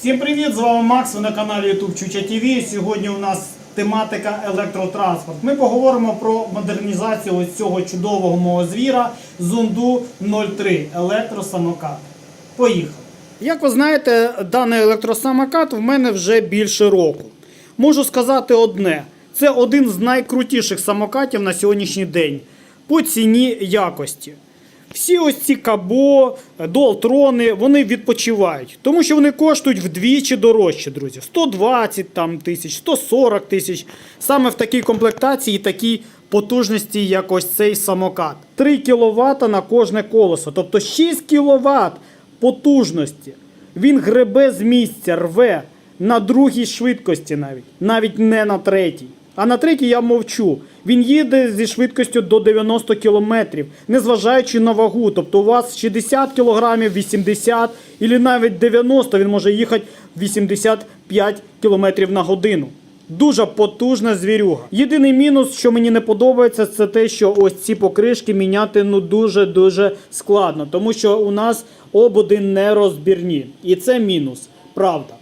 Всім привіт! З вами Макс. Ви на каналі YouTube Чуча ТВ. Сьогодні у нас тематика електротранспорт. Ми поговоримо про модернізацію ось цього чудового мого звіра Zundu 03 електросамокат. Поїхали! Як ви знаєте, даний електросамокат в мене вже більше року. Можу сказати одне: це один з найкрутіших самокатів на сьогоднішній день по ціні якості. Всі ось ці кабо, дуалтрони, вони відпочивають, тому що вони коштують вдвічі дорожче, друзі. 120 там, тисяч, 140 тисяч. Саме в такій комплектації і такій потужності, як ось цей самокат. 3 кВт на кожне колесо, тобто 6 кВт потужності. Він гребе з місця, рве на другій швидкості навіть, навіть не на третій. А на третій я мовчу. Він їде зі швидкістю до 90 км, незважаючи на вагу. Тобто у вас 60 кг, 80 і навіть 90, він може їхати 85 км на годину. Дуже потужна звірюга. Єдиний мінус, що мені не подобається, це те, що ось ці покришки міняти ну дуже-дуже складно, тому що у нас ободи не розбірні. І це мінус, правда.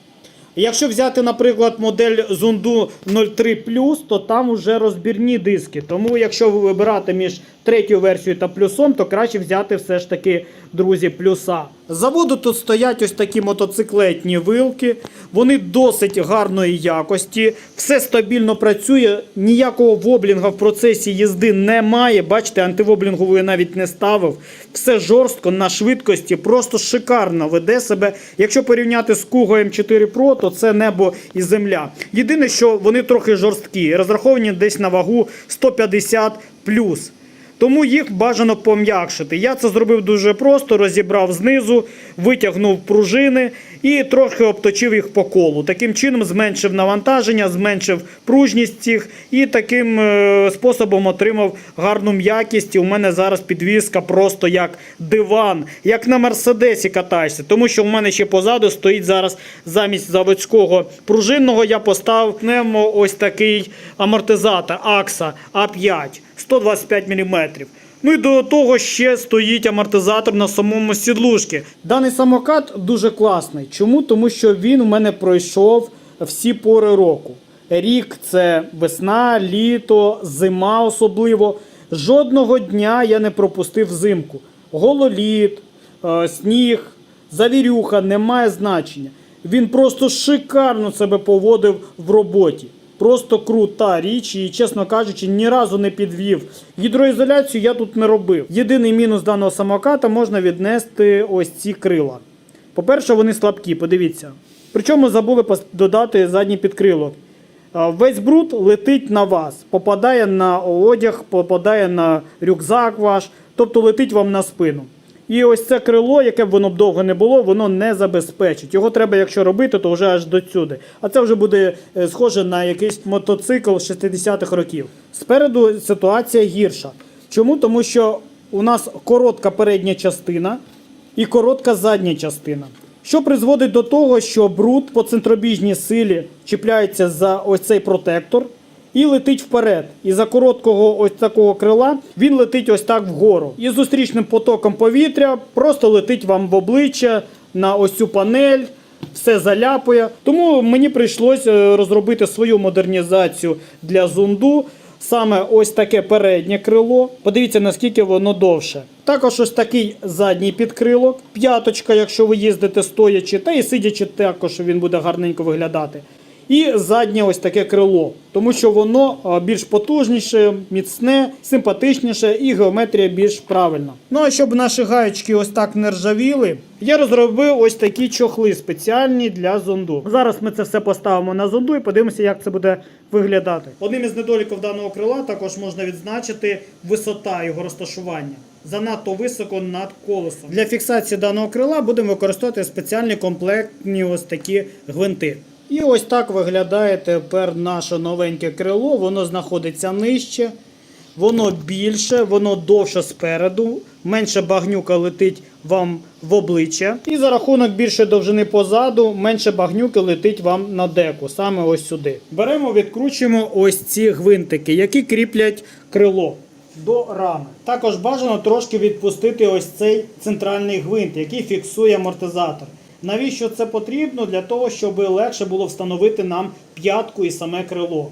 Якщо взяти, наприклад, модель Zundu 03 то там вже розбірні диски. Тому, якщо ви вибирати між третьою версією та плюсом, то краще взяти все ж таки, друзі, плюса. Заводу тут стоять ось такі мотоциклетні вилки. Вони досить гарної якості. Все стабільно працює. Ніякого воблінга в процесі їзди немає. Бачите, антивоблінгову я навіть не ставив. Все жорстко на швидкості, просто шикарно веде себе. Якщо порівняти з Kugo M4 Pro, то це небо і земля. Єдине, що вони трохи жорсткі, розраховані десь на вагу 150 плюс. Тому їх бажано пом'якшити. Я це зробив дуже просто, розібрав знизу, витягнув пружини і трохи обточив їх по колу. Таким чином зменшив навантаження, зменшив пружність цих і таким е, способом отримав гарну м'якість. І у мене зараз підвізка просто як диван, як на мерседесі катаєшся. Тому що у мене ще позаду стоїть зараз замість заводського пружинного. Я поставив ось такий амортизатор AXA A5 125 мм. Ну і до того ще стоїть амортизатор на самому сідлушці. Даний самокат дуже класний. Чому? Тому що він у мене пройшов всі пори року. Рік це весна, літо, зима особливо. Жодного дня я не пропустив взимку. Гололід, е, сніг, завірюха не має значення. Він просто шикарно себе поводив в роботі. Просто крута річ і, чесно кажучи, ні разу не підвів. Гідроізоляцію я тут не робив. Єдиний мінус даного самоката можна віднести ось ці крила. По-перше, вони слабкі, подивіться. Причому забули додати задній підкрилок. Весь бруд летить на вас, попадає на одяг, попадає на рюкзак ваш, тобто летить вам на спину. І ось це крило, яке б воно б довго не було, воно не забезпечить. Його треба, якщо робити, то вже аж до сюди. А це вже буде е, схоже на якийсь мотоцикл 60-х років. Спереду ситуація гірша. Чому? Тому що у нас коротка передня частина і коротка задня частина. Що призводить до того, що бруд по центробіжній силі чіпляється за ось цей протектор і летить вперед. І за короткого ось такого крила він летить ось так вгору. І зустрічним потоком повітря просто летить вам в обличчя на ось цю панель. Все заляпує. Тому мені прийшлося розробити свою модернізацію для зунду. Саме ось таке переднє крило. Подивіться, наскільки воно довше. Також ось такий задній підкрилок, п'яточка, якщо ви їздите стоячи, та і сидячи, також він буде гарненько виглядати. І заднє ось таке крило, тому що воно більш потужніше, міцне, симпатичніше і геометрія більш правильна. Ну а щоб наші гаєчки ось так не ржавіли, я розробив ось такі чохли спеціальні для зонду. Зараз ми це все поставимо на зонду і подивимося, як це буде виглядати. Одним із недоліків даного крила також можна відзначити висота його розташування. Занадто високо над колесом. Для фіксації даного крила будемо використовувати спеціальні комплектні ось такі гвинти. І ось так виглядає тепер наше новеньке крило. Воно знаходиться нижче, воно більше, воно довше спереду, менше багнюка летить вам в обличчя. І за рахунок більшої довжини позаду, менше багнюки летить вам на деку, саме ось сюди. Беремо, відкручуємо ось ці гвинтики, які кріплять крило. До рами. Також бажано трошки відпустити ось цей центральний гвинт, який фіксує амортизатор. Навіщо це потрібно? Для того, щоб легше було встановити нам п'ятку і саме крило.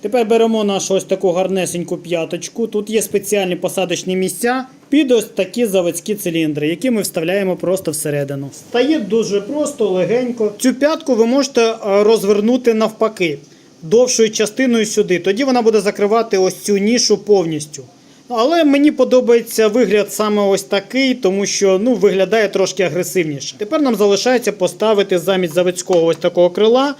Тепер беремо нашу ось таку гарнесеньку п'яточку. Тут є спеціальні посадочні місця під ось такі заводські циліндри, які ми вставляємо просто всередину. Стає дуже просто, легенько. Цю п'ятку ви можете е, розвернути навпаки, довшою частиною сюди. Тоді вона буде закривати ось цю нішу повністю. Але мені подобається вигляд саме ось такий, тому що ну, виглядає трошки агресивніше. Тепер нам залишається поставити замість заводського ось такого крила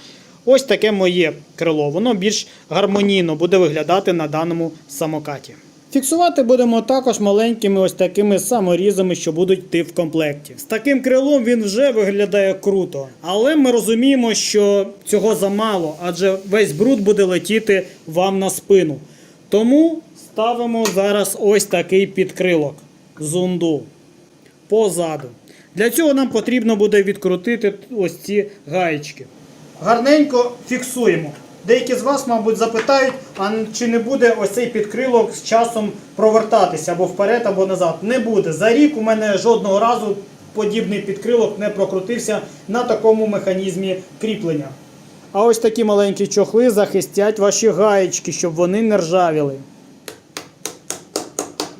ось таке моє крило. Воно більш гармонійно буде виглядати на даному самокаті. Фіксувати будемо також маленькими ось такими саморізами, що будуть йти в комплекті. З таким крилом він вже виглядає круто. Але ми розуміємо, що цього замало, адже весь бруд буде летіти вам на спину. Тому ставимо зараз ось такий підкрилок зунду позаду. Для цього нам потрібно буде відкрутити ось ці гаєчки. Гарненько фіксуємо. Деякі з вас, мабуть, запитають, а чи не буде ось цей підкрилок з часом провертатися або вперед, або назад. Не буде. За рік у мене жодного разу подібний підкрилок не прокрутився на такому механізмі кріплення. А ось такі маленькі чохли захистять ваші гаєчки, щоб вони не ржавіли.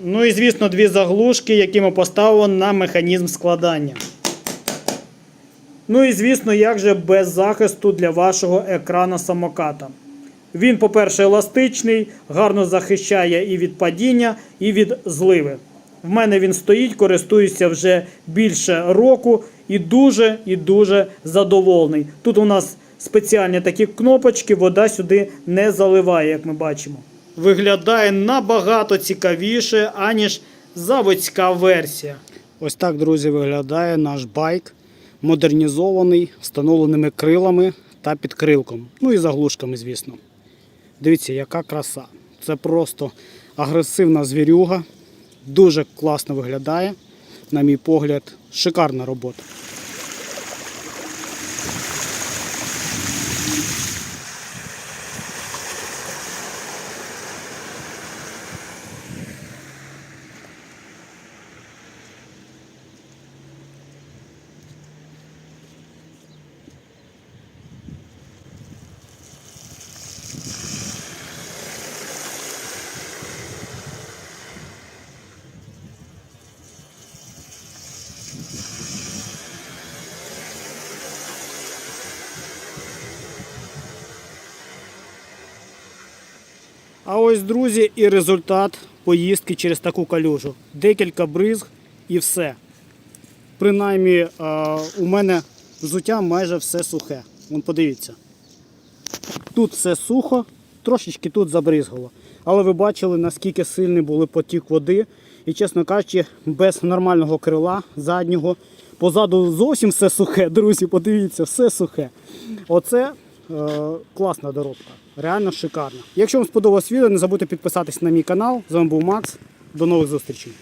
Ну і звісно, дві заглушки, які ми поставили на механізм складання. Ну і звісно, як же без захисту для вашого екрана самоката. Він, по-перше, еластичний, гарно захищає і від падіння, і від зливи. В мене він стоїть, користуюся вже більше року і дуже і дуже задоволений. Тут у нас спеціальні такі кнопочки, вода сюди не заливає, як ми бачимо. Виглядає набагато цікавіше, аніж заводська версія. Ось так, друзі, виглядає наш байк. Модернізований, встановленими крилами та підкрилком. Ну і заглушками, звісно. Дивіться, яка краса. Це просто агресивна звірюга. Дуже класно виглядає. На мій погляд, шикарна робота. А ось, друзі, і результат поїздки через таку калюжу. Декілька бризг і все. Принаймні, е, у мене взуття майже все сухе. Вон подивіться. Тут все сухо, трошечки тут забризгало. Але ви бачили, наскільки сильний був потік води. І, чесно кажучи, без нормального крила заднього. Позаду зовсім все сухе, друзі, подивіться, все сухе. Оце е, класна доробка. Реально шикарно. Якщо вам сподобалось відео, не забудьте підписатись на мій канал. З вами був Макс. До нових зустрічей.